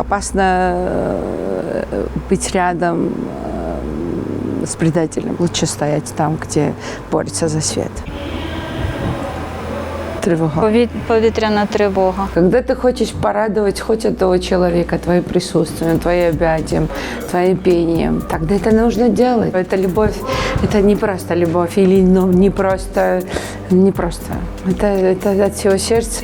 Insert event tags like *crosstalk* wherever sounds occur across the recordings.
опасно э, быть рядом э, с предателем. Лучше стоять там, где борется за свет. Тревога. Пові- Повітряна тривога. Когда ты хочешь порадовать хоть этого человека твоим присутствием, твоим объятием, твоим пением, тогда это нужно делать. Это любовь, это не просто любовь или ну, не просто, не просто. Это, это от всего сердца.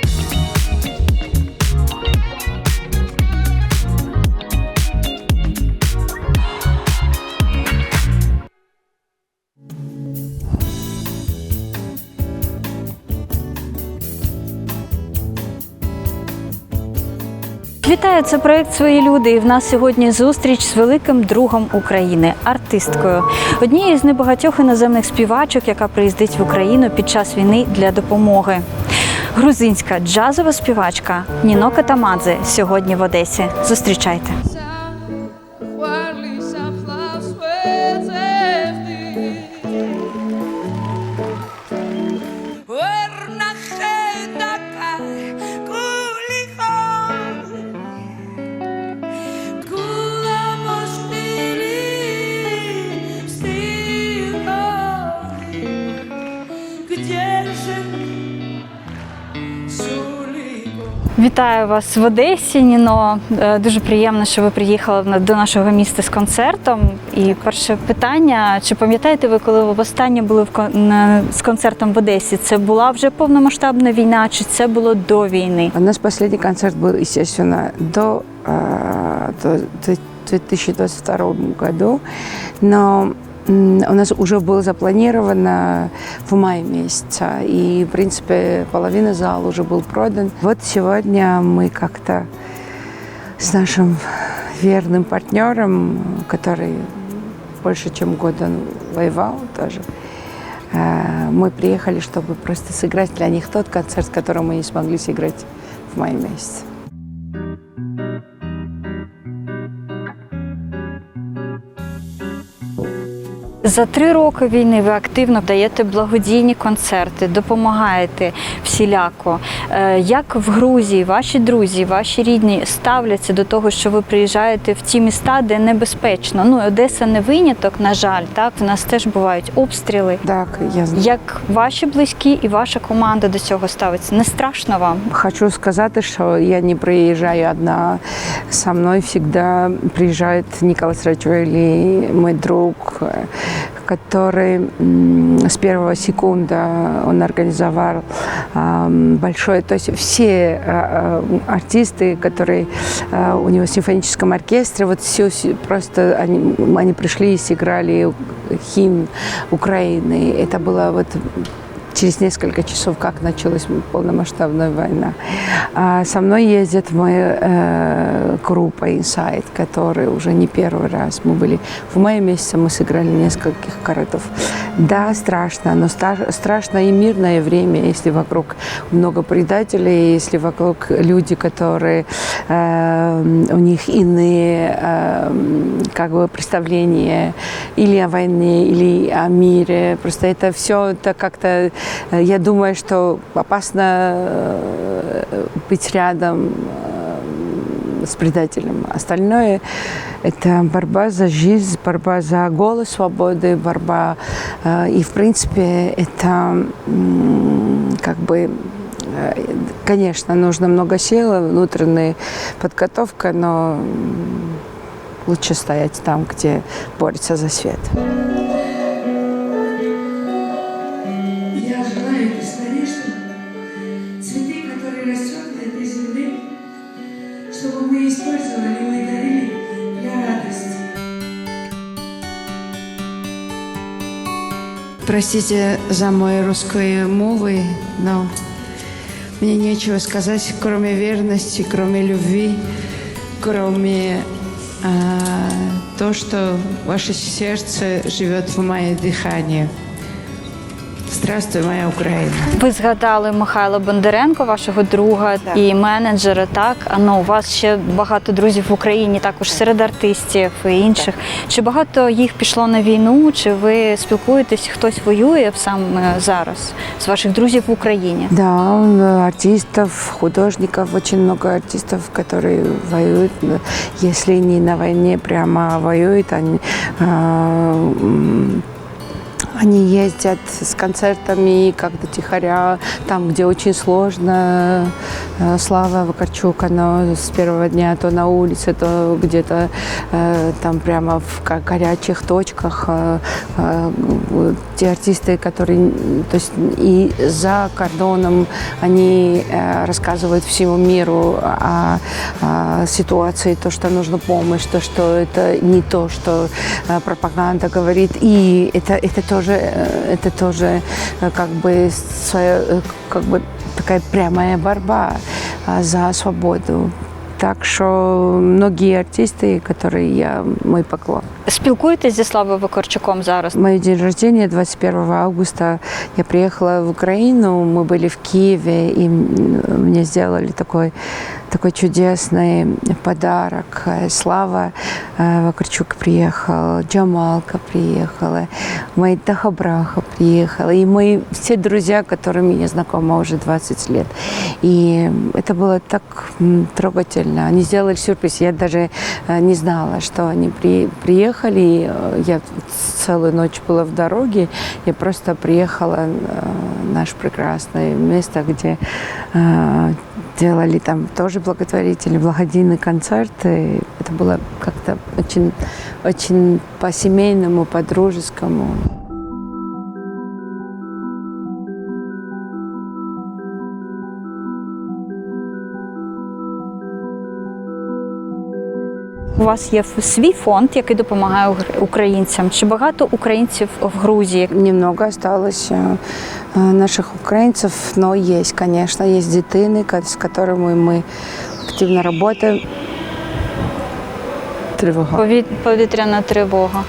Вітаю, це проект Свої люди. І в нас сьогодні зустріч з великим другом України, артисткою, однією з небагатьох іноземних співачок, яка приїздить в Україну під час війни для допомоги. Грузинська джазова співачка Ніно Катамадзе сьогодні в Одесі. Зустрічайте. Вітаю вас в Одесі, Ніно. Е, Дуже приємно, що ви приїхали до нашого міста з концертом. І перше питання: чи пам'ятаєте ви, коли ви востаннє були з концертом в Одесі? Це була вже повномасштабна війна, чи це було до війни? У нас последний концерт был, естественно, до, э, до 2022 году, но у нас уже было запланировано в мае месяца, и, в принципе, половина зала уже был продан. Вот сегодня мы как-то с нашим верным партнером, который больше чем год он воевал тоже, э, мы приехали, чтобы просто сыграть для них тот концерт, который мы не смогли сыграть в мае месяце. За три роки війни ви активно даєте благодійні концерти, допомагаєте всіляко. Е, Як в Грузії ваші друзі, ваші рідні ставляться до того, що ви приїжджаєте в ті міста, де небезпечно? Ну, Одеса не виняток, на жаль, так в нас теж бувають обстріли. Так, я знаю. Як ваші близькі і ваша команда до цього ставиться? Не страшно вам? Хочу сказать, что я не приезжаю одна. Со мной всегда приезжает Николас Рачуэли, мой друг, который м, с первого секунда он организовал ам, большое, то есть все э, э, артисты, которые э, у него в симфоническом оркестре, вот все просто они, они пришли и сыграли химн Украины. Это было вот через несколько часов, как началась полномасштабная война. А со мной ездит моя э, группа Inside, которая уже не первый раз. Мы были в мае месяце, мы сыграли нескольких городов. Да, страшно, но ста- страшно и мирное время, если вокруг много предателей, если вокруг люди, которые э, у них иные э, как бы представления или о войне, или о мире. Просто это все это как-то, я думаю, что опасно э, быть рядом э, с предателем. Остальное – это борьба за жизнь, борьба за голос свободы, борьба. э, И, в принципе, это м, как бы э, Конечно, нужно много сил, внутренняя подготовка, но м, лучше стоять там, где борется за свет. Желаю бесконечно цветы, которые растет на этой земле, чтобы мы использовали и дарили для радости. Простите за мои русские мовы, но мне нечего сказать, кроме верности, кроме любви, кроме а, то, что ваше сердце живет в мое дыхание. Здравствуй, моя Украина. Ви згадали Михайла Бондаренко, вашого друга і менеджера. Так а ну у вас ще багато друзів в Україні, також серед артистів і інших. Чи багато їх пішло на війну? Чи ви спілкуєтесь? Хтось воює саме зараз з ваших друзів в Україні? Да, э, артистов, художников, очень много артистов, которые воюют. Если не на войне, прямо а воюют, они, ездят с концертами как-то тихоря, там, где очень сложно. Э, Слава Вакарчук, она с первого дня то на улице, то где-то э, там прямо в горячих точках. Э, Те артисты, которые, то есть и за кордоном, они рассказывают всему миру о, о ситуации, то, что нужна помощь, то, что это не то, что пропаганда говорит. И это, это тоже, э, это тоже э, как бы своя, э, как бы такая прямая борьба а, за свободу. Так что многие артисты, которые я, мой поклон. Спілкуєтесь зі Славою Викорчуком зараз? Мой день рождения 21 августа. Я приехала в Украину, мы были в Киеве, и м, мне сделали такой, чудесный подарок. Э, Слава э, Вакарчук приехал, Джамалка приехала, мои Тахабраха приехала, и мои все друзья, которыми я знакома уже 20 лет. И это было так трогательно. Они сделали сюрприз. Я даже э, не знала, что они при, приехали. Я целую ночь была в дороге. Я просто приехала в наше прекрасное место, где делали там тоже благотворительный, благодійный концерт. И это было как-то очень, очень по-семейному, по-дружескому. У вас є свій фонд, який допомагає угр- українцям. Чи багато українців в Грузії? Немного осталось э, э, наших украинцев, но есть, конечно, есть дитины, ко- с которыми мы активно работаем. Тривога. Пові- Повітряна тривога.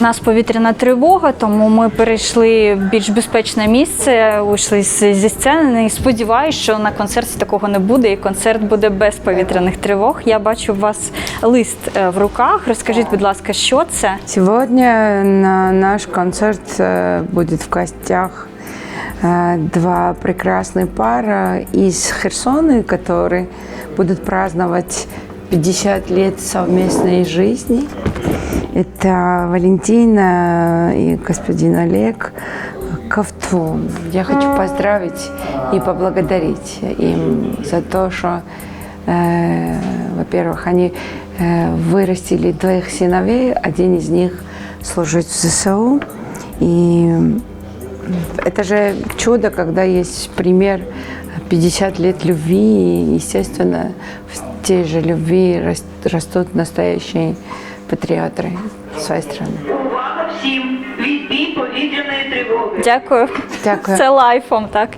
У нас повітряна тривога, тому ми перейшли в більш безпечне місце, вийшли з- зі сцени. І сподіваюся, що на концерті такого не буде, і концерт буде без повітряних тривог. Я бачу у вас лист е, в руках. Розкажіть, будь ласка, що це? Сегодня на наш концерт э, будет в гостях э, два прекрасных пара из Херсона, которые будут праздновать 50 лет совместной жизни. Это Валентина и господин Олег Ковтун. Я хочу поздравить и поблагодарить им за то, что, э, во-первых, они э, вырастили двоих сыновей, один из них служит в ЗСУ. И это же чудо, когда есть пример 50 лет любви, и, естественно, в tej же любви рас- растут настоящие патриоты своєї країни. Увага всім! Відбій повітряної тривоги. Дякую. Дякую. Це лайфом, так.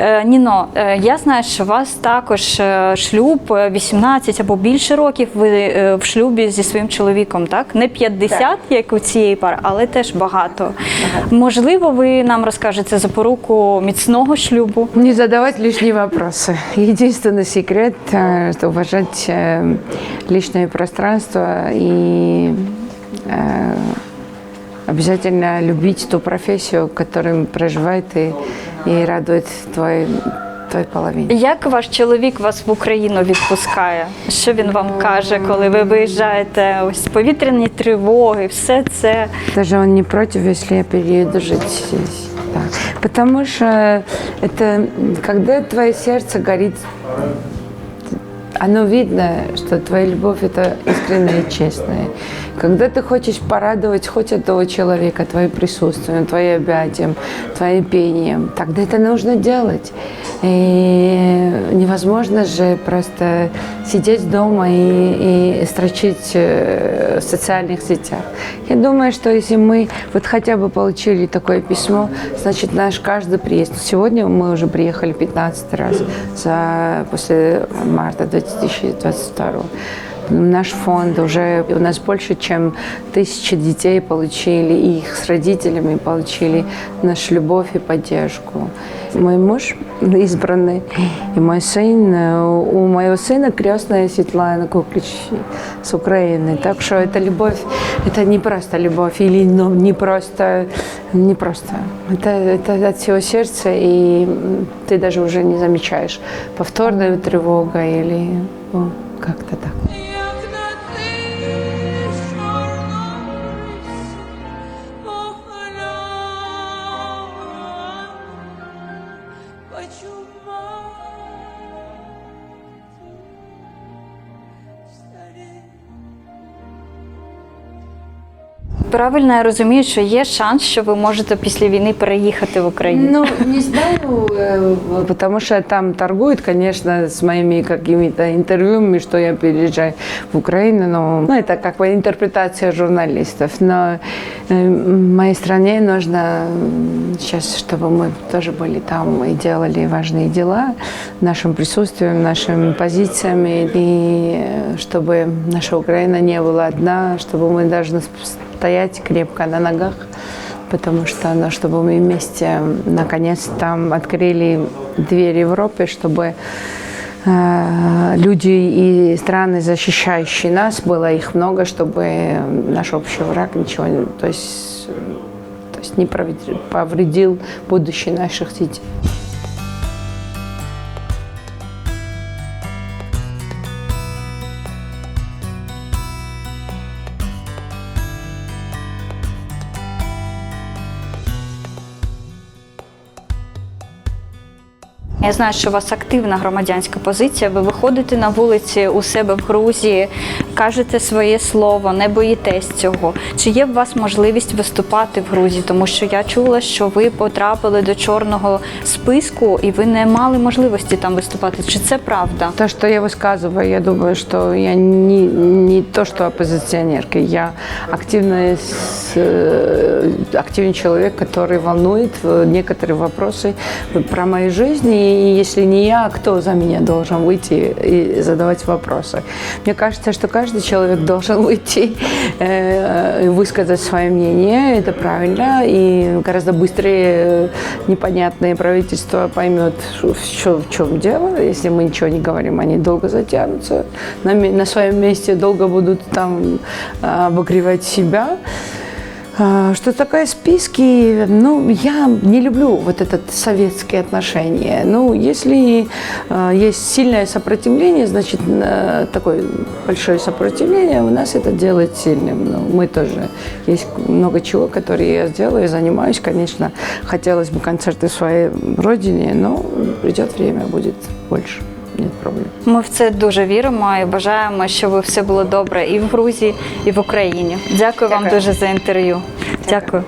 Е, Ніно, е, я знаю, що у вас також е, шлюб е, 18 або більше років. Ви е, в шлюбі зі своїм чоловіком, так? Не 50, як у цієї пари, але теж багато. Можливо, ви нам розкажете запоруку міцного шлюбу. Не задавать лишние вопросы. Единственный секрет, э, это уважать э, личное пространство и э, обязательно любить ту профессию, которую проживает и, и радует твой, твой половине. Як ваш чоловік вас в Україну відпускає? Що він вам каже, коли ви виїжджаєте? Ось повітряні тривоги, все це. Даже он не против, если я перееду жить здесь. Да. Потому что это, м, когда твое сердце горит, оно видно, что твоя любовь это искренняя и честная. Когда ты хочешь порадовать хоть этого человека твоим присутствием, твоим объятием, твоим пением, тогда это нужно делать. И невозможно же просто сидеть дома и, и строчить э, в социальных сетях. Я думаю, что если мы вот хотя бы получили такое письмо, значит наш каждый приезд. Сегодня мы уже приехали 15 раз за, после марта 2022 Наш фонд уже у нас больше, чем тысячи детей получили, и их с родителями получили нашу любовь и поддержку. Мой муж избранный, и мой сын, э, у моего сына крестная Светлана Куклич с Украины. Так что это любовь, это не просто любовь, или ну, не просто, не просто. Это, это от всего сердца, и м, ты даже уже не замечаешь повторную тревогу или ну, как-то так. Правильно я розумію, що є шанс, що ви можете після війни переїхати в Україну. Ну, не знаю, э, потому что там торгуют, конечно, с моими какими-то интервью, что я переезжаю в Украину, но ну, это как бы интерпретация журналистов. Но э, моей стране нужно м, сейчас, чтобы мы тоже были там и делали важные дела нашим присутствием, нашими позициями, и э, чтобы наша Украина не была одна, чтобы мы должны стоять крепко на ногах потому что, ну, чтобы мы вместе наконец там открыли дверь Европе, чтобы э, люди и страны, защищающие нас, было их много, чтобы наш общий враг ничего, не- то есть, э, то есть не повредил, повредил будущее наших детей. Я знаю, що у вас активна громадянська позиція. Ви виходите на вулиці у себе в Грузії, кажете своє слово, не боїтесь цього. Чи є у вас можливість виступати в Грузії? Тому що я чула, що ви потрапили до чорного списку і ви не мали можливості там виступати. Чи це правда? То, что я высказываю, я думаю, что я не, не то, что оппозиционерка, я активный, с- э, активный человек, который волнует э, некоторые вопросы про мою жизнь. И если не я, кто за меня должен выйти и задавать вопросы? Мне кажется, что каждый человек должен выйти *laughs* э, и высказать свое мнение. Это правильно. И гораздо быстрее э, непонятное правительство поймет, что- в чё- в чем дело. Если мы ничего не говорим, они долго затянутся. На, ме- на своем месте долго будут там а, обогревать себя. А, Что такое списки? Ну, я не люблю вот этот советские отношения. Ну, если э, есть сильное сопротивление, значит, э, такое большое сопротивление, у нас это делает сильным. Ну, мы тоже, есть много чего, которые я сделаю, занимаюсь. Конечно, хотелось бы концерты в своей родине, но придет время, будет больше. Нет проблем. Ми в це дуже віримо і бажаємо, щоб все було добре і в Грузії, і в Україні. Дякую вам дуже за інтерв'ю. Дякую.